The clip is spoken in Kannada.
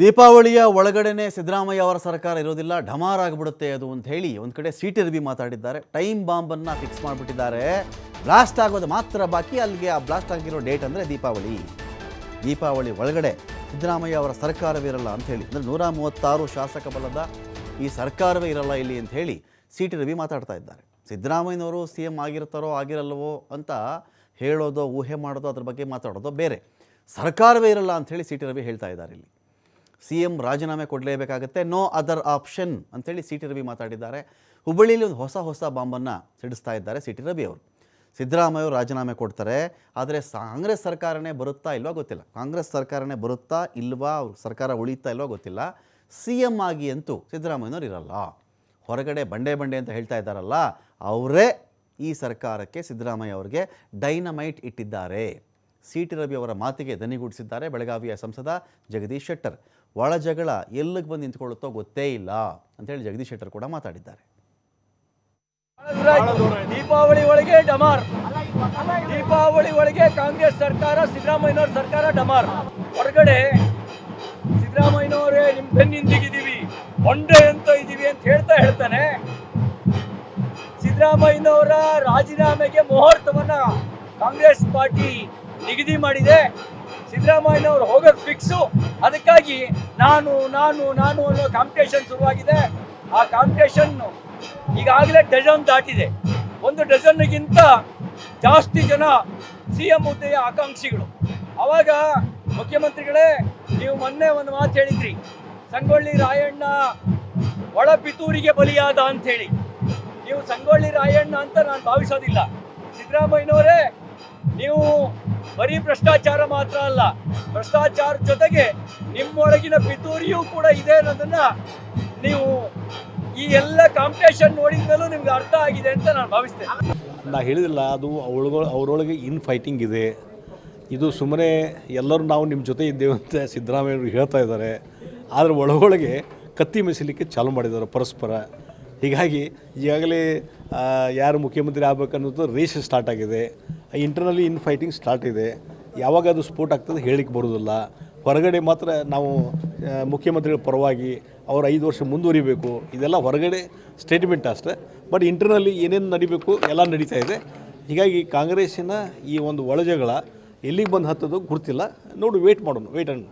ದೀಪಾವಳಿಯ ಒಳಗಡೆನೆ ಸಿದ್ದರಾಮಯ್ಯ ಅವರ ಸರ್ಕಾರ ಇರೋದಿಲ್ಲ, ಢಮಾರ್ ಆಗಿಬಿಡುತ್ತೆ ಅದು ಅಂತ ಹೇಳಿ ಒಂದು ಕಡೆ ಸಿಟಿ ರವಿ ಮಾತಾಡಿದ್ದಾರೆ. ಟೈಮ್ ಬಾಂಬನ್ನು ಫಿಕ್ಸ್ ಮಾಡಿಬಿಟ್ಟಿದ್ದಾರೆ. ಬ್ಲಾಸ್ಟ್ ಆಗೋದು ಮಾತ್ರ ಬಾಕಿ, ಅಲ್ಲಿಗೆ ಆ ಬ್ಲಾಸ್ಟ್ ಆಗಿರೋ ಡೇಟ್ ಅಂದರೆ ದೀಪಾವಳಿ. ದೀಪಾವಳಿ ಒಳಗಡೆ ಸಿದ್ದರಾಮಯ್ಯ ಅವರ ಸರ್ಕಾರವಿರಲ್ಲ ಅಂತ ಹೇಳಿ, ಅಂದರೆ ನೂರ ಮೂವತ್ತಾರು ಶಾಸಕ ಬಲದ ಈ ಸರ್ಕಾರವೇ ಇರಲ್ಲ ಇಲ್ಲಿ ಅಂತ ಹೇಳಿ ಸಿ ಟಿ ರವಿ ಮಾತಾಡ್ತಾ ಇದ್ದಾರೆ. ಸಿದ್ದರಾಮಯ್ಯನವರು ಸಿ ಎಂ ಆಗಿರ್ತಾರೋ ಆಗಿರಲ್ವೋ ಅಂತ ಹೇಳೋದೋ, ಊಹೆ ಮಾಡೋದೋ, ಅದ್ರ ಬಗ್ಗೆ ಮಾತಾಡೋದೋ ಬೇರೆ. ಸರ್ಕಾರವೇ ಇರಲ್ಲ ಅಂತ ಹೇಳಿ ಸಿ ಟಿ ರವಿ ಹೇಳ್ತಾ ಇದ್ದಾರೆ ಇಲ್ಲಿ. ಸಿ ಎಂ ರಾಜೀನಾಮೆ ಕೊಡಲೇಬೇಕಾಗತ್ತೆ ನೋ ಅದರ್ ಆಪ್ಷನ್ ಅಂಥೇಳಿ ಸಿ ಟಿ ರವಿ ಮಾತಾಡಿದ್ದಾರೆ. ಹುಬ್ಬಳ್ಳಿಯಲ್ಲಿ ಒಂದು ಹೊಸ ಹೊಸ ಬಾಂಬನ್ನು ಸಿಡಿಸ್ತಾ ಇದ್ದಾರೆ ಸಿ ಟಿ ರವಿ ಅವರು. ಸಿದ್ದರಾಮಯ್ಯ ರಾಜೀನಾಮೆ ಕೊಡ್ತಾರೆ, ಆದರೆ ಕಾಂಗ್ರೆಸ್ ಸರ್ಕಾರನೇ ಬರುತ್ತಾ ಇಲ್ವಾ ಗೊತ್ತಿಲ್ಲ. ಕಾಂಗ್ರೆಸ್ ಸರ್ಕಾರನೇ ಬರುತ್ತಾ ಇಲ್ವಾ, ಅವ್ರ ಸರ್ಕಾರ ಉಳಿತಾ ಇಲ್ವಾ ಗೊತ್ತಿಲ್ಲ. ಸಿ ಎಂ ಆಗಿ ಅಂತೂ ಸಿದ್ದರಾಮಯ್ಯನವ್ರು ಇರಲ್ಲ. ಹೊರಗಡೆ ಬಂಡೆ ಬಂಡೆ ಅಂತ ಹೇಳ್ತಾ ಇದ್ದಾರಲ್ಲ, ಅವರೇ ಈ ಸರ್ಕಾರಕ್ಕೆ ಸಿದ್ದರಾಮಯ್ಯ ಅವರಿಗೆ ಡೈನಮೈಟ್ ಇಟ್ಟಿದ್ದಾರೆ. ಸಿ ಟಿ ರವಿ ಅವರ ಮಾತಿಗೆ ದನಿಗೂಡಿಸಿದ್ದಾರೆ ಬೆಳಗಾವಿಯ ಸಂಸದ ಜಗದೀಶ್ ಶೆಟ್ಟರ್. ಒಳ ಜಗಳ ಎಲ್ಲಿಗೆ ಬಂದು ನಿಂತ್ಕೊಳ್ಳುತ್ತೋ ಗೊತ್ತೇ ಇಲ್ಲ ಅಂತೇಳಿ ಜಗದೀಶ್ ಶೆಟ್ಟರ್ ಕೂಡ ಮಾತಾಡಿದ್ದಾರೆ. ದೀಪಾವಳಿ ಒಳಗೆ ಡಮಾರ್. ದೀಪಾವಳಿ ಒಳಗೆ ಕಾಂಗ್ರೆಸ್ ಸರ್ಕಾರ, ಸಿದ್ದರಾಮಯ್ಯನವ್ರ ಸರ್ಕಾರ ಡಮಾರ್. ಹೊರಗಡೆ ಸಿದ್ದರಾಮಯ್ಯನವರೇ, ನಿಮ್ ಬೆನ್ನಿಂದಿಗಿದ್ದೀವಿ. ಒಂಡೆ ಅಂತ ಇದೀವಿ ಅಂತ ಹೇಳ್ತಾ ಹೇಳ್ತಾನೆ. ಸಿದ್ದರಾಮಯ್ಯನವರ ರಾಜೀನಾಮೆಗೆ ಮುಹೂರ್ತವನ್ನ ಕಾಂಗ್ರೆಸ್ ಪಾರ್ಟಿ ನಿಗದಿ ಮಾಡಿದೆ. ಸಿದ್ದರಾಮಯ್ಯನವರು ಹೋಗೋದು ಫಿಕ್ಸು ಅದಕ್ಕಾಗಿ ನಾನು ನಾನು ನಾನು ಅನ್ನೋ ಕಾಂಪಿಟೇಷನ್ ಶುರುವಾಗಿದೆ. ಆ ಕಾಂಪಿಟೇಷನ್ ಈಗಾಗಲೇ ಡಜನ್ ದಾಟಿದೆ. ಒಂದು ಡಜನ್ಗಿಂತ ಜಾಸ್ತಿ ಜನ ಸಿ ಎಂ ಹುದ್ದೆಯ ಆಕಾಂಕ್ಷಿಗಳು. ಅವಾಗ ಮುಖ್ಯಮಂತ್ರಿಗಳೇ, ನೀವು ಮೊನ್ನೆ ಒಂದು ಮಾತು ಹೇಳಿದ್ರಿ. ಸಂಗೊಳ್ಳಿ ರಾಯಣ್ಣ ಒಳ ಪಿತೂರಿಗೆ ಬಲಿಯಾದ ಅಂತ ಹೇಳಿ. ನೀವು ಸಂಗೊಳ್ಳಿ ರಾಯಣ್ಣ ಅಂತ ನಾನು ಭಾವಿಸೋದಿಲ್ಲ. ಸಿದ್ದರಾಮಯ್ಯನವರೇ, ನೀವು ಬರೀ ಭ್ರಷ್ಟಾಚಾರ ಮಾತ್ರ ಅಲ್ಲ, ಭ್ರಷ್ಟಾಚಾರ ಜೊತೆಗೆ ನಿಮ್ಮೊಳಗಿನ ಪಿತೂರಿಯೂ ಕೂಡ ಇದೆ ಅನ್ನೋದನ್ನ ನೀವು ಈ ಎಲ್ಲ ಕಾಂಪಿಟೇಷನ್ ನೋಡಿದ್ಮೇಲೂ ನಿಮ್ಗೆ ಅರ್ಥ ಆಗಿದೆ ಅಂತ ನಾನು ಭಾವಿಸ್ತೇನೆ. ನಾ ಹೇಳಿದಿಲ್ಲ ಅದು ಅವಳಗ ಅವರೊಳಗೆ ಇನ್ ಫೈಟಿಂಗ್ ಇದೆ. ಇದು ಸುಮ್ಮನೆ ಎಲ್ಲರೂ ನಾವು ನಿಮ್ಮ ಜೊತೆ ಇದ್ದೇವೆ ಅಂತ ಸಿದ್ದರಾಮಯ್ಯವರು ಹೇಳ್ತಾ ಇದ್ದಾರೆ. ಆದರೆ ಒಳಗೊಳಗೆ ಕತ್ತಿ ಮೆಸಲಿಕ್ಕೆ ಚಾಲು ಮಾಡಿದ್ದಾರೆ ಪರಸ್ಪರ. ಹೀಗಾಗಿ ಈಗಾಗಲೇ ಯಾರು ಮುಖ್ಯಮಂತ್ರಿ ಆಗ್ಬೇಕನ್ನೋದು ರೇಸ್ ಸ್ಟಾರ್ಟ್ ಆಗಿದೆ. ಇಂಟರ್ನಲಿ ಇನ್ ಫೈಟಿಂಗ್ ಸ್ಟಾರ್ಟ್ ಇದೆ. ಯಾವಾಗ ಅದು ಸ್ಪೋರ್ಟ್ ಆಗ್ತದೆ ಹೇಳಿಕ್ಕೆ ಬರೋದಿಲ್ಲ. ಹೊರಗಡೆ ಮಾತ್ರ ನಾವು ಮುಖ್ಯಮಂತ್ರಿಗಳ ಪರವಾಗಿ ಅವರು ಐದು ವರ್ಷ ಮುಂದುವರಿಬೇಕು. ಇದೆಲ್ಲ ಹೊರಗಡೆ ಸ್ಟೇಟ್ಮೆಂಟ್ ಅಷ್ಟೇ. ಬಟ್ ಇಂಟರ್ನಲಿ ಏನೇನು ನಡಿಬೇಕು ಎಲ್ಲ ನಡೀತಾ ಇದೆ. ಹೀಗಾಗಿ ಕಾಂಗ್ರೆಸ್ಸಿನ ಈ ಒಂದು ಒಳಜಗಳ ಎಲ್ಲಿಗೆ ಬಂದು ಹತ್ತೋದು ಗುರ್ತಿಲ್ಲ ನೋಡು ವೇಟ್ ಮಾಡೋಣ ವೇಟ್ ಅಂಡ್